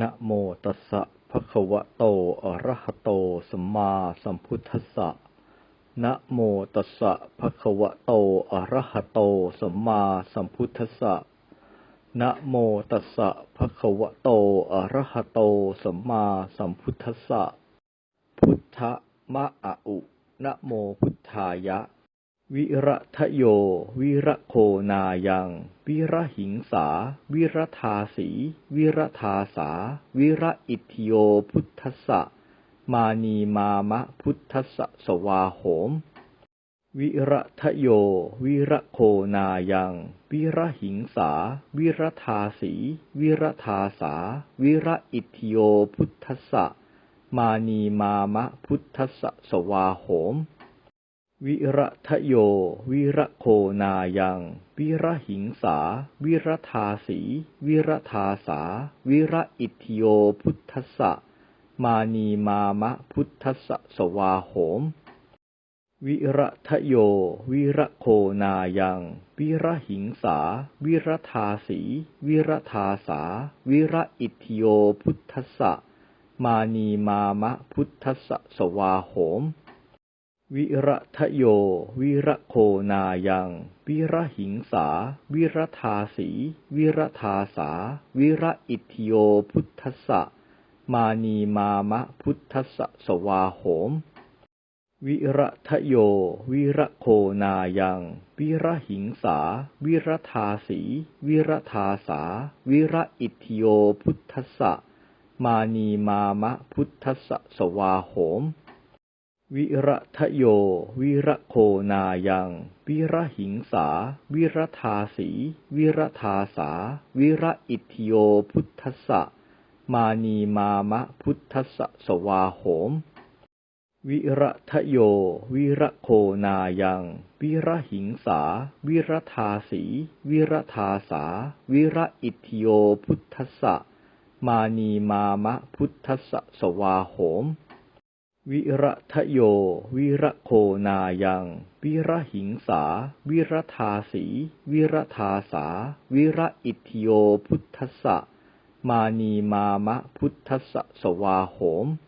นะโมตัสสะภะคะวะโต อะระหะโต สัมมาสัมพุทธัสสะ นะโมตัสสะภะคะวะโต อะระหะโต สัมมาสัมพุทธัสสะ นะโมตัสสะภะคะวะโต อะระหะโต สัมมาสัมพุทธัสสะ พุทธมะอะอุ นะโมพุทธายะ วิระทะโย วิระโคนายัง วิระหิงสา วิระทาสี วิระทาสา วิระอิทธิโยพุทธสะมานีมามะพุทธสะสวาโหม วิระทะโย วิระโคนายัง วิระหิงสา วิระทาสี วิระทาสา วิระอิทธิโยพุทธสะมานีมามะพุทธสะสวาโหม วิระทะโย วิระโคนายัง วิระหิงสา วิระทาสี วิระทาสา วิระอิทธิโยพุทธสะมานีมามะพุทธสะสวาโหม วิระทะโย วิระโคนายัง วิระหิงสา วิระทาสี วิระทาสา วิระอิทธิโยพุทธสะมานีมามะพุทธสะสวาโหม วิระทะโย วิระโคนายัง วิระหิงสา วิระทาสี วิระทาสา วิระอิทธิโยพุทธสะมานีมามะพุทธสะสวาโหม วิระทะโย วิระโคนายัง วิระหิงสา วิระทาสี วิระทาสา วิระอิทธิโยพุทธสะมานีมามะพุทธสะสวาโหม วิระทะโย วิระโคนายัง วิระหิงสา วิระทาสี วิระทาสา วิระอิทธิโยพุทธสะมานีมามะพุทธสะสวาโหม วิระทะโย วิระโคนายัง วิระหิงสา วิระทาสี วิระทาสา วิระอิทธิโยพุทธสะมานีมามะพุทธสะสวาโหม วิระทะโย วิระโคนายัง วิระหิงสา วิระทาสี วิระทาสา วิระอิทธิโยพุทธสสะ มานีมามะพุทธัมณีมามะพุทธสัสวะโยพุทธัสสะมานีมามะพุทธัสสะสวาโหม